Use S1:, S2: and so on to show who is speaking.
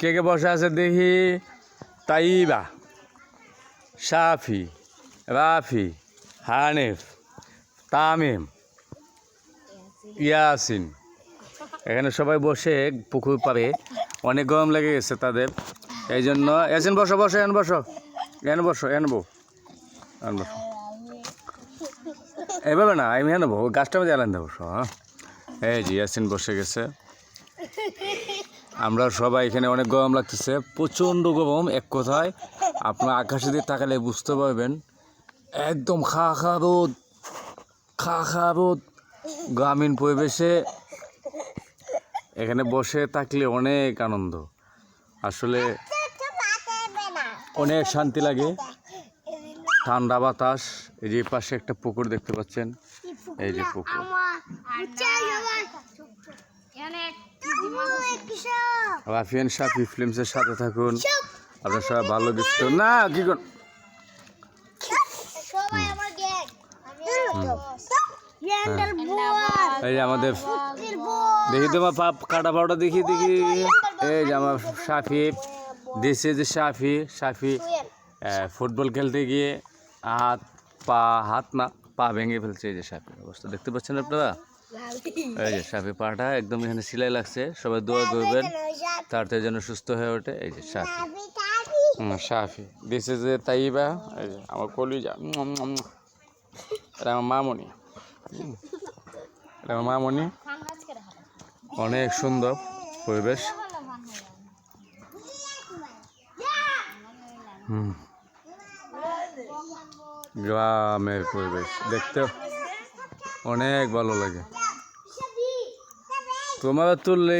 S1: কে কে বসে আছে দেখি? তাইবা সাফি রাফি, হানিফ, তামিম, ইয়াসিন। এখানে সবাই বসে পুকুর পাড়ে। অনেক গরম লেগে গেছে তাদের। এই জন্য এসেন বসো বসো এন বসো। এন বসো এন বো। এন বসো। এভাবে না, আমি এনে বো। গাছটা মধ্যে এলান দেবো হ্যাঁ। এই জি ইয়াসিন বসে গেছে। আমরা সবাই এখানে অনেক গরম লাগতেছে, প্রচণ্ড গরম এক কথায়। আপনার আকাশে দিয়ে তাকালে বুঝতে পারবেন, একদম খা খা রোদ, খা খা রোদ। গ্রামীণ পরিবেশে এখানে বসে থাকলে অনেক আনন্দ। আসলে অনেক শান্তি লাগে। ঠান্ডা বাতাস, এই যে পাশে একটা পুকুর দেখতে পাচ্ছেন, এই যে পুকুর। রাফিয়ান সাফি ফিল্মসের সাথে থাকুন। আপনার সবাই ভালো কিছু না, কি কর এই যে আমাদের দেখি তোমার পাপ কাটা পাউটা দেখি দেখি। এই যে আমার সাফি দেশে যে সাফি সাফি ফুটবল খেলতে গিয়ে হাত পা হাত না, পা ভেঙে ফেলছে এই যে সাফির অবস্থা। দেখতে পাচ্ছেন আপনারা? এই যে সাফি পাটা একদম এখানে সেলাই লাগছে সবাই দোয়া করবেন তাড়াতাড়ি যেন সুস্থ হয়ে ওঠে। এই যে সাফি। সাফি। দিস ইজ এ তাইবা এই যে আমার কলিজা। এটা আমার মামনি। এটা আমার মামনি। অনেক সুন্দর পরিবেশ। হুম গ্রামের পরিবেশ। দেখতে অনেক ভালো লাগে। তোমার তুললে